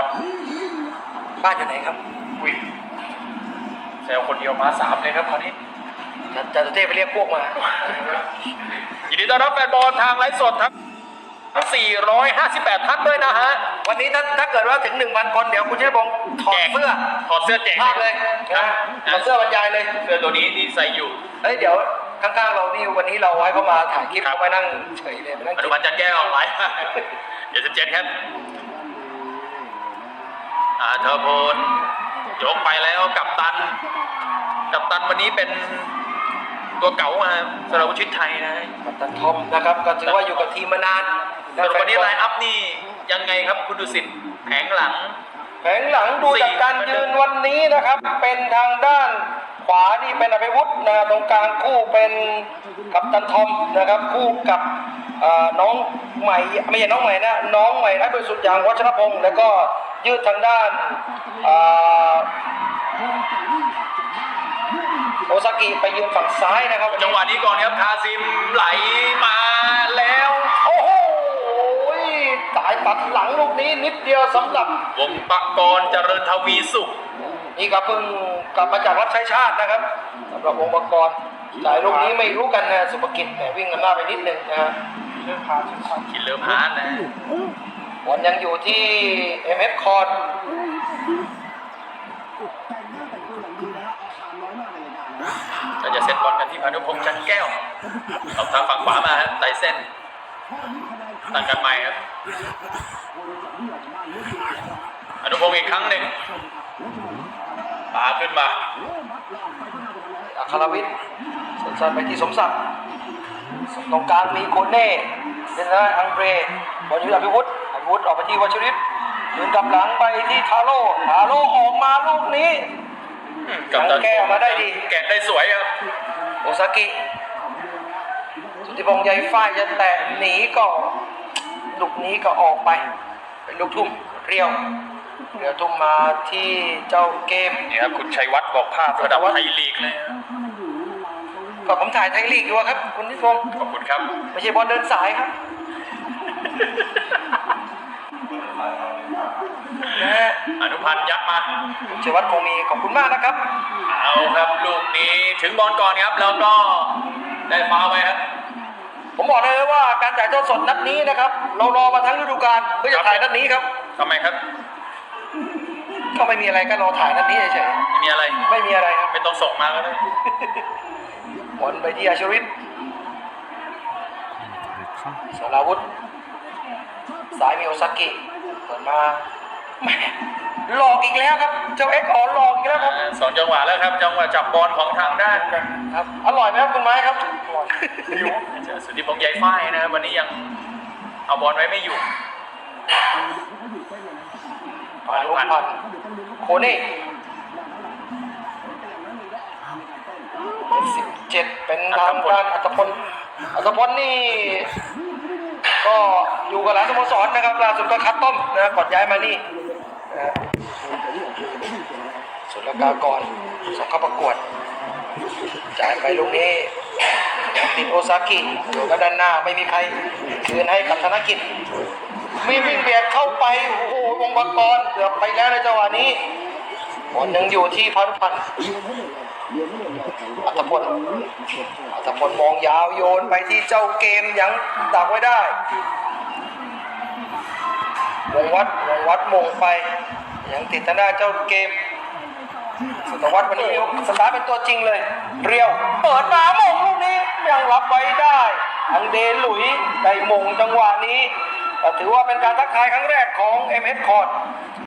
รบ้านอยู่ไหนครับอุ้ยแซวคนเดียวมาสามเลยครับคราวนี้จะจะจะเทพไปเรียกพวกมา ยินดีต้อนรับแฟนบอลทางไลฟ์สดทั้ง458 ท่านด้วยนะฮะ วันนี้ถ้าถ้าเกิดว่าถึง 1,000 คน เดี๋ยวคุณเชษฐพงศ์ถอดแจกเสื้อ ถอดเสื้อแจกภาพเลยครันะบถอดเสื้อบรรยายเลย เสื้อตัวนี้ที่ใส่อยู่ เฮ้ยเดี๋ยวข้างๆเรานี่วันนี้เราให้เขามาถ่ายคลิปครับเขาไปนั่งเฉยเลยไปนั่งอนุพันธ์จันแก้วไลฟ์เดี๋ยวสิบเจ็ดครับ อาเทอร์โพลยกไปแล้วกับตัน กับตันวันนี้เป็นตัวเก่ามาสำหรับวุชิตไทยนะกัปตันทอมนะครับก็ถือว่าอยู่กับทีมมานานแต่วันนี้ไลน์อัพนี่ยังไงครับคุณดุสิตแผงหลัง แผงหลังดูจากการยืนวันนี้นะครับ เป็นทางด้านขวานี่เป็นอภิวุฒินะครับตรงกลางคู่เป็นกัปตันทอมนะครับ คู่กับเอ่อน้องใหม่ไม่ใช่น้องใหม่นะน้องใหม่นะบริสุทธิ์อย่างวัชรพงศ์แล้วก็ ยืดทางด้านเอ่อโอซากิไปยืนฝั่งซ้ายนะครับ จังหวะนี้ก่อนครับคาซิมไหลมาแล้ว โอ้โหสายตัดหลังลูกนี้นิดเดียวสำหรับ วงปกรณ์เจริญทวีสุข นี่ก็เพิ่งกลับมาจากรับใช้ชาตินะครับสำหรับวงประกรณ์สายลูกนี้ไม่รู้กันนะสุภกิจแหมวิ่งกันหน้าไปนิดหนึ่งนะฮะคิดเลอร์พาร์ทนะบ อลยังอยู่ที่ MS คอร์ดเราจะเซตบอลกันที่พานุพงษ์จันแก้วออกทางฝั่งขวามาฮะไต่เส้นตั้งกันใหม่ครับอนุพงษ์อีกครั้งหนึ่งปาขึ้นมาอัครวิทย์สั้นๆไปที่สมศักดิ์ตรงกลางมีโคเน่เป็นทางด้านอังเดรบอลอยู่ที่อภิวุฒิอภิ วุฒิออกไปที่วชริตยืนกลับหลังไปที่ทาโร่ทาโร่ออกมาลูกนี้กับตันแก้ออกมาได้ดี แกะได้สวยครับโอซากิ สุทธิพงษ์ใยฝ้ายจะแตะหนีก็ลูกนี้ก็ออกไป เป็นลูกทุ่มเรียวเรียวทุ่มมาที่เจ้าเกมนี่ครับคุณชัยวัฒน์บอกภาพระดับไทยลีกเลยนะก็ผมถ่ายไทยลีกอยู่อะครับ คุณนิพงศ์ขอบคุณครับ ไม่ใช่บอลเดินสายครับ นะฮะอนุพันธ์ยัดมาคุณเชยวัฒน์คงมีขอบคุณมากนะครับ เอาครับลูกนี้ถึงบอลก่อนครับแล้วก็ได้ฟาวล์ไปครับผมบอกเลยว่าการถ่ายทอดสดนัดนี้นะครับ เรารอมาทั้งฤดูกาลเพื่อจะถ่ายนัดนี้ครับทำไมครับก็ไม่มีอะไรก็รอถ่ายนัดนี้เฉยไม่มีอะไรๆไม่มีอะไรครับไม่ต้องส่งมาก็ได้บอลไปที่อาชริตสราวุธ สายมีโอซากิเปิดมาแหม่หลอกอีกแล้วครับ เจ้าเอ็กซ์ออนหลอกอีกแล้วครับสองจังหวะแล้วครับ จังหวะจับบอลของทางด้านครับ อร่อยไหมครับคุณไม้ครับอร่อยสุทธิพงษ์ใยฝ้ายนะครับวันนี้ยังเอาบอลไว้ไม่อยู่ผ่านลูกพันโคเน่สิบเจ็ดเป็นทางด้านอัตพลอัตพลนี่ ก็อยู่กับหลานสโมสรนะครับล่าสุดก็คัดต้มนะก่อนย้ายมานี่นะสุดละกากรส่งเข้าประกวด จ่ายไปลูกนี้ยังติดโอซากิอยู่กับด้านหน้าไม่มีใครคืนให้กับธนกิจมีวิ่งเบียดเข้าไปโอ้โหวงบกรเกือบไปแล้วในจังหวะนี้ บอลยังอยู่ที่พันพันธ์อัตพลอัตพลมองยาวโยนไปที่เจ้าเกมยังดักไว้ได้วงวัดวงวัดมงไป ยังติดทางด้านเจ้าเกมสตวัตวันนี้สตาร์ทเป็นตัวจริงเลย เรียว เปิดมามงลูกนี้ยังรับไว้ได้อังเดนหลุยได้มงจังหวะนี้ก็ถือว่าเป็นการทักทายครั้งแรกของ MS คอร์ด